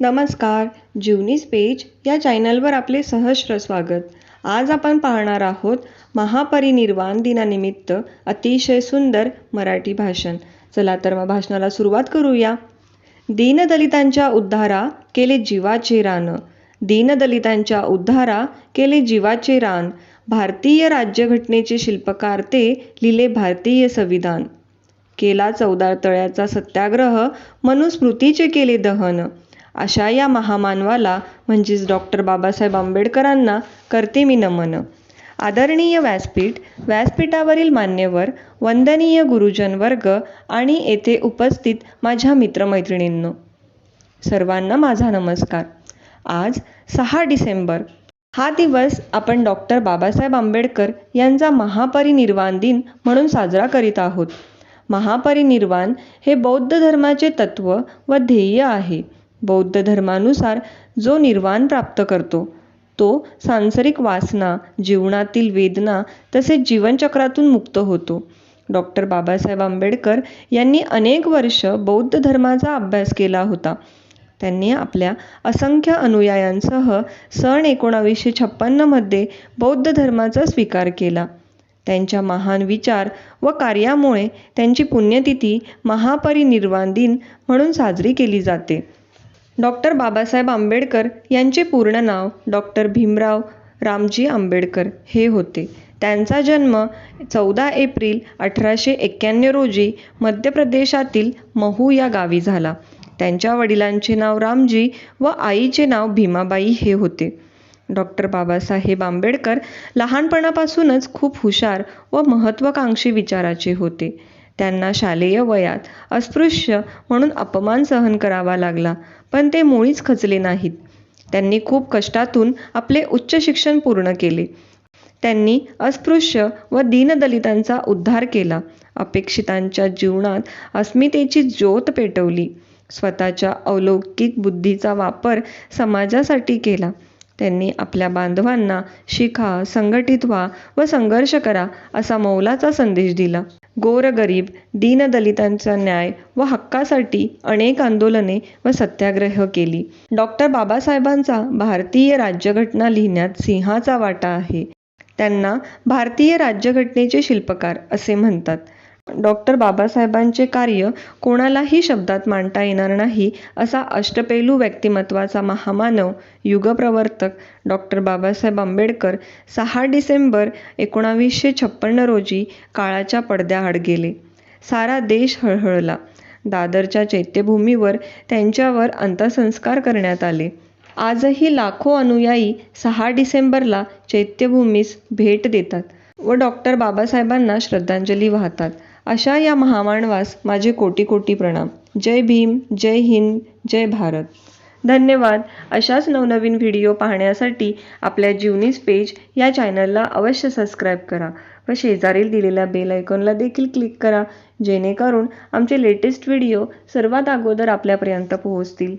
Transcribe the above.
नमस्कार जीवनी पेज या चॅनलवर आपले सहस्र स्वागत. आज आपण पाहणार आहोत महापरिनिर्वाण दिनानिमित्त अतिशय सुंदर मराठी भाषण. चला तर मग भाषणाला सुरुवात करूया. दीनदलितांच्या उद्धारा केले जीवाचे रान. दीनदलितांच्या उद्धारा केले जीवाचे रान. भारतीय राज्यघटनेचे शिल्पकार ते लिहिले भारतीय संविधान. केला चौदार तळ्याचा सत्याग्रह मनुस्मृतीचे केले दहन. अशा या महामानवाला म्हणजेच डॉक्टर बाबासाहेब आंबेडकरांना करते मी नमन. आदरणीय व्यासपीठ व्यासपीठावरील मान्यवर वंदनीय गुरुजन वर्ग आणि येथे उपस्थित माझ्या मित्रमैत्रिणींनो सर्वांना माझा नमस्कार. आज सहा डिसेंबर हा दिवस आपण डॉक्टर बाबासाहेब आंबेडकर यांचा महापरिनिर्वाण दिन म्हणून साजरा करीत आहोत. महापरिनिर्वाण हे बौद्ध धर्माचे तत्व व ध्येय आहे. बौद्ध धर्मानुसार जो निर्वाण प्राप्त करतो तो सांसारिक वासना जीवनातील वेदना तसेच जीवनचक्रातून मुक्त होतो. डॉक्टर बाबासाहेब आंबेडकर यांनी अनेक वर्ष बौद्ध धर्माचा अभ्यास केला होता. त्यांनी आपल्या असंख्य अनुयायांसह सन एकोणावीसशे छप्पन्नमध्ये बौद्ध धर्माचा स्वीकार केला. त्यांच्या महान विचार व कार्यामुळे त्यांची पुण्यतिथी महापरिनिर्वाण दिन म्हणून साजरी केली जाते. डॉक्टर बाबासाहेब आंबेडकर यांचे पूर्ण नाव डॉक्टर भीमराव रामजी आंबेडकर हे होते. त्यांचा जन्म चौदा एप्रिल अठराशे एक्क्याण्णव रोजी मध्य प्रदेशातील महू या गावी झाला. त्यांच्या वडिलांचे नाव रामजी व आईचे नाव भीमाबाई हे होते. डॉक्टर बाबासाहेब आंबेडकर लहानपणापासूनच खूप हुशार व महत्त्वाकांक्षी विचाराचे होते. त्यांना शालेय वयात अस्पृश्य म्हणून अपमान सहन करावा लागला. पण ते मुळीच खचले नाहीत. त्यांनी खूप कष्टातून आपले उच्च शिक्षण पूर्ण केले. त्यांनी अस्पृश्य व दीनदलितांचा उद्धार केला. अपेक्षितांच्या जीवनात अस्मितेची ज्योत पेटवली. स्वतःच्या अलौकिक बुद्धीचा वापर समाजासाठी केला. त्यांनी आपल्या बांधवांना शिखा संघटित व्हा व संघर्ष करा असा मौलाचा संदेश दिला. गोरगरीब दीनदलितांचा न्याय व हक्कासाठी अनेक आंदोलने व सत्याग्रह केली. डॉक्टर बाबासाहेबांचा भारतीय राज्यघटना लिहिण्यात सिंहाचा वाटा आहे. त्यांना भारतीय राज्यघटनेचे शिल्पकार असे म्हणतात. डॉक्टर बाबासाहेबांचे कार्य कोणालाही शब्दात मांडता येणार नाही असा अष्टपैलू व्यक्तिमत्वाचा महामानव युगप्रवर्तक डॉक्टर बाबासाहेब आंबेडकर सहा डिसेंबर एकोणावीसशे छप्पन्न रोजी काळाच्या पडद्याआड गेले. सारा देश हळहळला. दादरच्या चैत्यभूमीवर त्यांच्यावर अंत्यसंस्कार करण्यात आले. आजही लाखो अनुयायी सहा डिसेंबरला चैत्यभूमीस भेट देतात व डॉक्टर बाबासाहेबांना श्रद्धांजली वाहतात. अशा या महामानवास माझे कोटी कोटी प्रणाम. जय भीम जय हिंद जय भारत. धन्यवाद. अशाच नवनवीन व्हिडिओ पाहण्यासाठी आपल्या जीवनीस पेज या चॅनलला अवश्य सबस्क्राईब करा व शेजारील दिलेल्या बेल आयकॉनला देखील क्लिक करा जेणेकरून आमचे लेटेस्ट व्हिडिओ सर्वात अगोदर आपल्यापर्यंत पोहोचतील.